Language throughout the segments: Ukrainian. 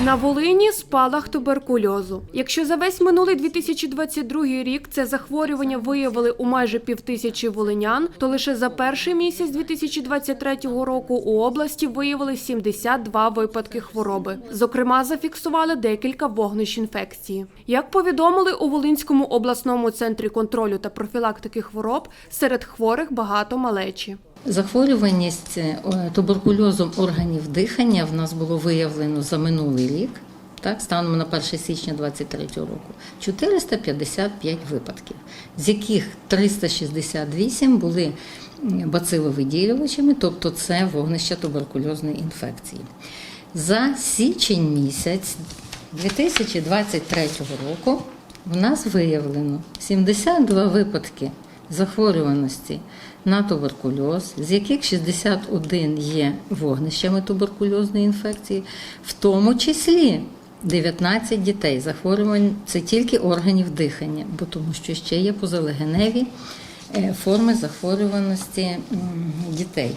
На Волині спалах туберкульозу. Якщо за весь минулий 2022 рік це захворювання виявили у майже півтисячі волинян, то лише за перший місяць 2023 року у області виявили 72 випадки хвороби. Зокрема, зафіксували декілька вогнищ інфекції. Як повідомили у Волинському обласному центрі контролю та профілактики хвороб, серед хворих багато малечі. Захворюваність е, туберкульозом органів дихання в нас було виявлено за минулий рік, так, станом на 1 січня 2023 року, 455 випадків, з яких 368 були бациловиділювачами, тобто це вогнища туберкульозної інфекції. За січень місяць 2023 року в нас виявлено 72 випадки захворюваності на туберкульоз, з яких 61 є вогнищами туберкульозної інфекції, в тому числі 19 дітей. Захворювань це тільки органів дихання, бо тому що ще є позалегеневі е, форми захворюваності дітей.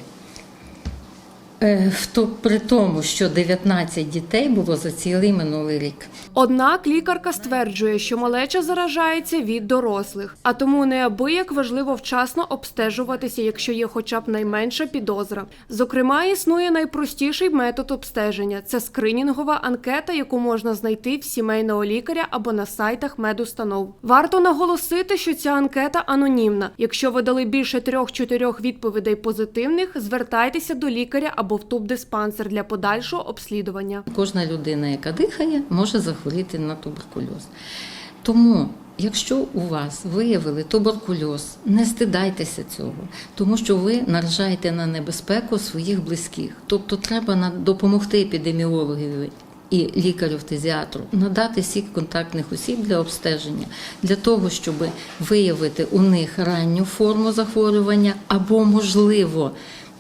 Е, то- При тому, що 19 дітей було за цілий минулий рік. Однак лікарка стверджує, що малеча заражається від дорослих, а тому неабияк важливо вчасно обстежуватися, якщо є хоча б найменша підозра. Зокрема, існує найпростіший метод обстеження це скринінгова анкета, яку можна знайти в сімейного лікаря або на сайтах медустанов. Варто наголосити, що ця анкета анонімна. Якщо ви дали більше трьох-чотирьох відповідей позитивних, звертайтеся до лікаря або в тубдиспансер для подальшого обслідування. Кожна людина, яка дихає, може захворіти на туберкульоз. Тому, якщо у вас виявили туберкульоз, не стидайтеся цього, тому що ви наражаєте на небезпеку своїх близьких. Тобто, треба допомогти епідеміологові. І лікарю-фтезіатру надати всіх контактних осіб для обстеження, для того, щоб виявити у них ранню форму захворювання, або, можливо,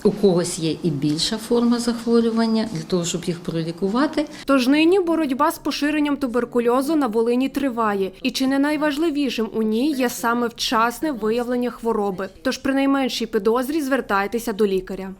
у когось є і більша форма захворювання, для того, щоб їх пролікувати, Тож нині боротьба з поширенням туберкульозу на Волині триває, і чи не найважливішим у ній є саме вчасне виявлення хвороби. Тож при найменшій підозрі звертайтеся до лікаря.